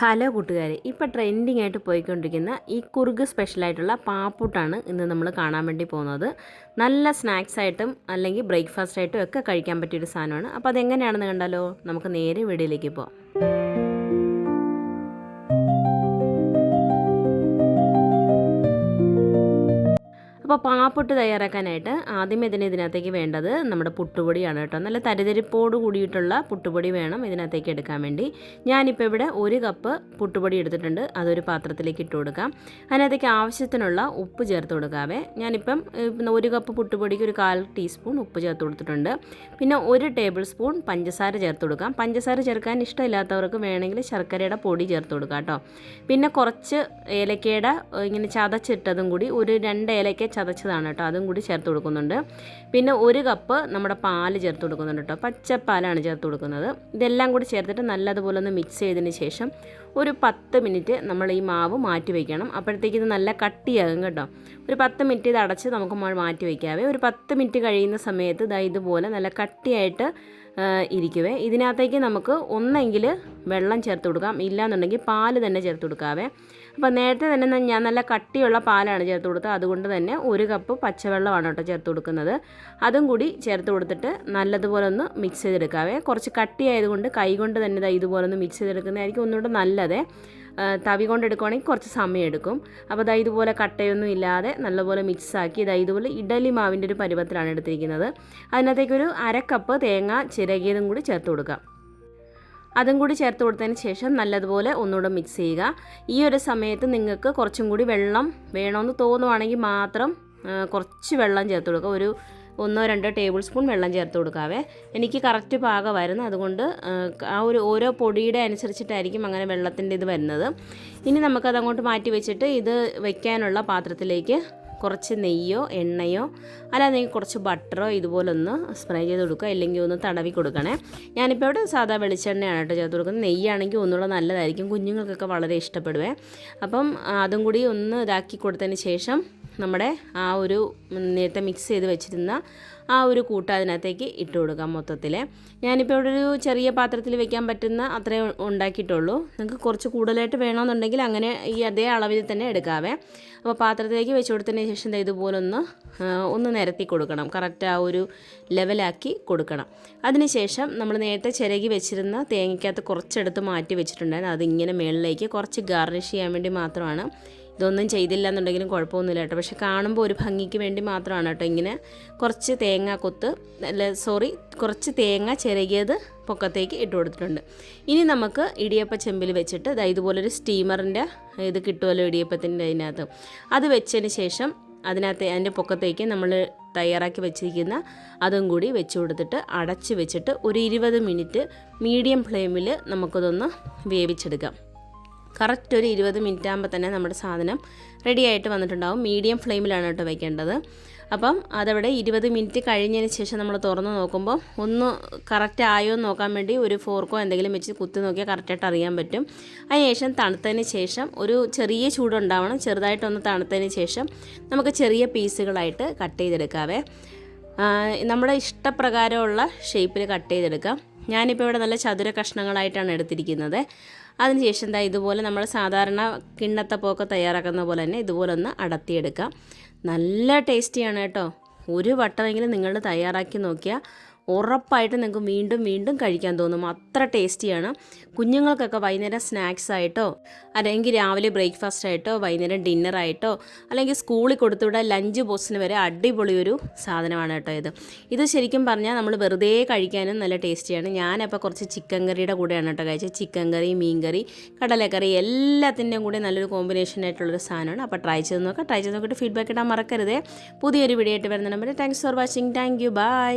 Hello കൂട്ടുകാരെ ഇപ്പോൾ trending ആയിട്ട് പോയിക്കൊണ്ടിരിക്കുന്ന ഈ കുറുക് സ്പെഷ്യലായിട്ടുള്ള പാപ്പൂട്ടാണ് ഇന്ന് നമ്മൾ കാണാൻ വേണ്ടി പോകുന്നത്. നല്ല സ്നാക്സ് ആയിട്ടും അല്ലെങ്കിൽ ബ്രേക്ക്ഫാസ്റ്റ് ആയിട്ടും ഒക്കെ കഴിക്കാൻ പറ്റിയൊരു സാധനമാണ്. അപ്പോൾ അതെങ്ങനെയാണെന്ന് കണ്ടാലോ? നമുക്ക് നേരെ വീഡിയോയിലേക്ക് പോകാം അപ്പോൾ പാപ്പൊട്ട് തയ്യാറാക്കാനായിട്ട് ആദ്യം ഇതിന് ഇതിനകത്തേക്ക് വേണ്ടത് നമ്മുടെ പുട്ടുപൊടിയാണ് കേട്ടോ. നല്ല തരിതരിപ്പോട് കൂടിയിട്ടുള്ള പുട്ടുപൊടി വേണം ഇതിനകത്തേക്ക് എടുക്കാൻ വേണ്ടി. ഞാനിപ്പോൾ ഇവിടെ ഒരു കപ്പ് പുട്ടുപൊടി എടുത്തിട്ടുണ്ട്. അതൊരു പാത്രത്തിലേക്ക് ഇട്ട് കൊടുക്കാം. അതിനകത്തേക്ക് ആവശ്യത്തിനുള്ള ഉപ്പ് ചേർത്ത് കൊടുക്കാവേ. ഞാനിപ്പം ഒരു കപ്പ് പുട്ടുപൊടിക്ക് ഒരു കാൽ ടീസ്പൂൺ ഉപ്പ് ചേർത്ത് കൊടുത്തിട്ടുണ്ട്. പിന്നെ ഒരു ടേബിൾ സ്പൂൺ പഞ്ചസാര ചേർത്ത് കൊടുക്കാം. പഞ്ചസാര ചേർക്കാൻ ഇഷ്ടമില്ലാത്തവർക്ക് വേണമെങ്കിൽ ശർക്കരയുടെ പൊടി ചേർത്ത് കൊടുക്കാം കേട്ടോ. പിന്നെ കുറച്ച് ഏലക്കയുടെ ഇങ്ങനെ ചതച്ചിട്ടതും കൂടി ഒരു രണ്ട് ഏലക്ക ചതച്ചതാണ് കേട്ടോ. അതും കൂടി ചേർത്ത് കൊടുക്കുന്നുണ്ട്. പിന്നെ ഒരു കപ്പ് നമ്മുടെ പാൽ ചേർത്ത് കൊടുക്കുന്നുണ്ട് കേട്ടോ. പച്ചപ്പാലാണ് ചേർത്ത് കൊടുക്കുന്നത്. ഇതെല്ലാം കൂടി ചേർത്തിട്ട് നല്ലതുപോലെ ഒന്ന് മിക്സ് ചെയ്തതിന് ശേഷം ഒരു പത്ത് മിനിറ്റ് നമ്മൾ ഈ മാവ് മാറ്റി വയ്ക്കണം അപ്പോഴത്തേക്ക് ഇത് നല്ല കട്ടിയാകും കേട്ടോ. ഒരു പത്ത് മിനിറ്റ് ഇത് അടച്ച് നമുക്ക് മാറ്റി വയ്ക്കാവേ ഒരു പത്ത് മിനിറ്റ് കഴിയുന്ന സമയത്ത് ഇതാ ഇതുപോലെ നല്ല കട്ടിയായിട്ട് ഇരിക്കുവേ. ഇതിനകത്തേക്ക് നമുക്ക് ഒന്നെങ്കിൽ വെള്ളം ചേർത്ത് കൊടുക്കാം. ഇല്ലാന്നുണ്ടെങ്കിൽ പാൽ തന്നെ ചേർത്ത് കൊടുക്കാവേ. അപ്പോൾ നേരത്തെ തന്നെ ഞാൻ നല്ല കട്ടിയുള്ള പാലാണ് ചേർത്ത് കൊടുത്തത്. അതുകൊണ്ട് തന്നെ ഒരു കപ്പ് പച്ചവെള്ളമാണ് കേട്ടോ ചേർത്ത് കൊടുക്കുന്നത്. അതും കൂടി ചേർത്ത് കൊടുത്തിട്ട് നല്ലതുപോലെ ഒന്ന് മിക്സ് ചെയ്തെടുക്കാവേ. കുറച്ച് കട്ടിയായതുകൊണ്ട് കൈകൊണ്ട് തന്നെ ഇതുപോലെ ഒന്ന് മിക്സ് ചെയ്തെടുക്കുന്നതായിരിക്കും ഒന്നുകൂടെ നല്ലത്. തവി കൊണ്ടെടുക്കുവാണെങ്കിൽ കുറച്ച് സമയം എടുക്കും. അപ്പോൾ ഇതാ ഇതുപോലെ കട്ടയൊന്നും ഇല്ലാതെ നല്ലപോലെ മിക്സാക്കി ഇതാ ഇതുപോലെ ഇഡലി മാവിന്റെ ഒരു പരുവത്തിലാണ് എടുത്തിരിക്കുന്നത്. അതിനകത്തേക്കൊരു അരക്കപ്പ് കപ്പ് തേങ്ങ ചിരകിയതും കൂടി ചേർത്ത് കൊടുക്കാം. അതും കൂടി ചേർത്ത് കൊടുത്തതിന് ശേഷം നല്ലതുപോലെ ഒന്നുകൂടെ മിക്സ് ചെയ്യുക. ഈ ഒരു സമയത്ത് നിങ്ങൾക്ക് കുറച്ചും കൂടി വെള്ളം വേണമെന്ന് തോന്നുവാണെങ്കിൽ മാത്രം കുറച്ച് വെള്ളം ചേർത്ത് കൊടുക്കുക. ഒരു ഒന്നോ രണ്ടോ ടേബിൾ സ്പൂൺ വെള്ളം ചേർത്ത് കൊടുക്കാവേ. എനിക്ക് കറക്റ്റ് പാകമായിരുന്നു. അതുകൊണ്ട് ആ ഒരു ഓരോ പൊടിയുടെ അനുസരിച്ചിട്ടായിരിക്കും അങ്ങനെ വെള്ളത്തിന്റെ ഇത് വരുന്നത്. ഇനി നമുക്കത് അങ്ങോട്ട് മാറ്റി വെച്ചിട്ട് ഇത് വയ്ക്കാനുള്ള പാത്രത്തിലേക്ക് കുറച്ച് നെയ്യോ എണ്ണയോ അല്ലാതെ കുറച്ച് ബട്ടറോ ഇതുപോലൊന്ന് സ്പ്രേ ചെയ്ത് കൊടുക്കുക. ഇല്ലെങ്കിൽ ഒന്ന് തടവി കൊടുക്കണേ. ഞാനിപ്പോൾ ഇവിടെ സാധാ വെളിച്ചെണ്ണയാണ് കേട്ടോ ചേർത്ത് കൊടുക്കുന്നത്. നെയ്യാണെങ്കിൽ ഒന്നുകൂടെ നല്ലതായിരിക്കും. കുഞ്ഞുങ്ങൾക്കൊക്കെ വളരെ ഇഷ്ടപ്പെടുവേ. അപ്പം അതും കൂടി ഒന്ന് ഇതാക്കി കൊടുത്തതിന് ശേഷം നമ്മുടെ ആ ഒരു നേരത്തെ മിക്സ് ചെയ്ത് വെച്ചിരുന്ന ആ ഒരു കൂട്ട് അതിനകത്തേക്ക് ഇട്ട് കൊടുക്കാം മൊത്തത്തിൽ ഞാനിപ്പോൾ ഇവിടെ ഒരു ചെറിയ പാത്രത്തിൽ വെക്കാൻ പറ്റുന്ന അത്രേ ഉണ്ടാക്കിയിട്ടുള്ളൂ. നിങ്ങൾക്ക് കുറച്ച് കൂടുതലായിട്ട് വേണമെന്നുണ്ടെങ്കിൽ അങ്ങനെ ഈ അതേ അളവിൽ തന്നെ എടുക്കാവേ. അപ്പോൾ പാത്രത്തിലേക്ക് വെച്ച് കൊടുത്തതിന് ശേഷം ഇതുപോലെ ഒന്ന് ഒന്ന് നിരത്തി കൊടുക്കണം. കറക്റ്റ് ആ ഒരു ലെവലാക്കി കൊടുക്കണം. അതിനുശേഷം നമ്മൾ നേരത്തെ ചിരകി വെച്ചിരുന്ന തേങ്ങയ്ക്കകത്ത് കുറച്ചെടുത്ത് മാറ്റി വെച്ചിട്ടുണ്ടായിരുന്നു. അതിങ്ങനെ മുകളിലേക്ക് കുറച്ച് ഗാർണിഷ് ചെയ്യാൻ വേണ്ടി മാത്രമാണ് ഇതൊന്നും ചെയ്തില്ല എന്നുണ്ടെങ്കിലും കുഴപ്പമൊന്നുമില്ല കേട്ടോ. പക്ഷെ കാണുമ്പോൾ ഒരു ഭംഗിക്ക് വേണ്ടി മാത്രമാണ് കേട്ടോ ഇങ്ങനെ കുറച്ച് തേങ്ങ കൊത്ത് അല്ല സോറി കുറച്ച് തേങ്ങ ചിരകിയത് പൊക്കത്തേക്ക് ഇട്ട് കൊടുത്തിട്ടുണ്ട്. ഇനി നമുക്ക് ഇടിയപ്പ ചെമ്പിൽ വെച്ചിട്ട് ഇതുപോലൊരു സ്റ്റീമറിന്റെ ഇത് കിട്ടുമല്ലോ ഇടിയപ്പത്തിന്റെ അതിനകത്ത്. അത് വെച്ചതിന് ശേഷം അതിനകത്ത് അതിന്റെ പൊക്കത്തേക്ക് നമ്മൾ തയ്യാറാക്കി വെച്ചിരിക്കുന്ന അതും കൂടി വെച്ച് കൊടുത്തിട്ട് അടച്ച് വെച്ചിട്ട് ഒരു ഇരുപത് മിനിറ്റ് മീഡിയം ഫ്ലെയിമിൽ നമുക്കതൊന്ന് വേവിച്ചെടുക്കാം. കറക്റ്റ് ഒരു ഇരുപത് മിനിറ്റ് ആകുമ്പോൾ തന്നെ നമ്മുടെ സാധനം റെഡി ആയിട്ട് വന്നിട്ടുണ്ടാവും. മീഡിയം ഫ്ലെയിമിലാണ് കേട്ടോ വയ്ക്കേണ്ടത് അപ്പം അതവിടെ ഇരുപത് മിനിറ്റ് കഴിഞ്ഞതിന് ശേഷം നമ്മൾ തുറന്ന് നോക്കുമ്പോൾ ഒന്ന് കറക്റ്റ് ആയോ എന്ന് നോക്കാൻ വേണ്ടി ഒരു ഫോർക്കോ എന്തെങ്കിലും വെച്ച് കുത്തി നോക്കിയാൽ കറക്റ്റായിട്ട് അറിയാൻ പറ്റും. അതിനുശേഷം തണുത്തതിന് ശേഷം ഒരു ചെറിയ ചൂടുണ്ടാവണം. ചെറുതായിട്ടൊന്ന് തണുത്തതിന് ശേഷം നമുക്ക് ചെറിയ പീസുകളായിട്ട് കട്ട് ചെയ്തെടുക്കാവേ. നമ്മുടെ ഇഷ്ടപ്രകാരമുള്ള ഷേപ്പിൽ കട്ട് ചെയ്തെടുക്കാം. ഞാനിപ്പോൾ ഇവിടെ നല്ല ചതുര കഷ്ണങ്ങളായിട്ടാണ് എടുത്തിരിക്കുന്നത്. അതിനുശേഷം എന്താ ഇതുപോലെ നമ്മൾ സാധാരണ കിണ്ണത്തപ്പമൊക്കെ തയ്യാറാക്കുന്ന പോലെ തന്നെ ഇതുപോലെ ഒന്ന് അടത്തിയെടുക്കാം. നല്ല ടേസ്റ്റിയാണ് കേട്ടോ. ഒരു വട്ടമെങ്കിലും നിങ്ങൾ തയ്യാറാക്കി നോക്കിയാൽ ഉറപ്പായിട്ട് നിങ്ങൾക്ക് വീണ്ടും വീണ്ടും കഴിക്കാൻ തോന്നും. അത്ര ടേസ്റ്റിയാണ്. കുഞ്ഞുങ്ങൾക്കൊക്കെ വൈകുന്നേരം സ്നാക്സ് ആയിട്ടോ അല്ലെങ്കിൽ രാവിലെ ബ്രേക്ക്ഫാസ്റ്റ് ആയിട്ടോ വൈകുന്നേരം ഡിന്നറായിട്ടോ അല്ലെങ്കിൽ സ്കൂളിൽ കൊടുത്തുവിടാൻ ലഞ്ച് ബോക്സിന് വരെ അടിപൊളി ഒരു സാധനമാണ് കേട്ടോ ഇത്. ഇത് ശരിക്കും പറഞ്ഞാൽ നമ്മൾ വെറുതെ കഴിക്കാനും നല്ല ടേസ്റ്റിയാണ്. ഞാനപ്പോൾ കുറച്ച് ചിക്കൻ കറിയുടെ കൂടെയാണ് കേട്ടോ കഴിച്ചത്. ചിക്കൻ കറി മീൻ കറി കടലക്കറി എല്ലാത്തിന്റെയും കൂടെ നല്ലൊരു കോമ്പിനേഷൻ ആയിട്ടുള്ളൊരു സാധനമാണ്. അപ്പോൾ ട്രൈ ചെയ്ത് നോക്കാം ട്രൈ ചെയ്ത് നോക്കിയിട്ട് ഫീഡ്ബാക്ക് ഇടാൻ മറക്കരുത്. പുതിയൊരു വീഡിയോ ആയിട്ട് വരുന്ന number thanks for watching thank you bye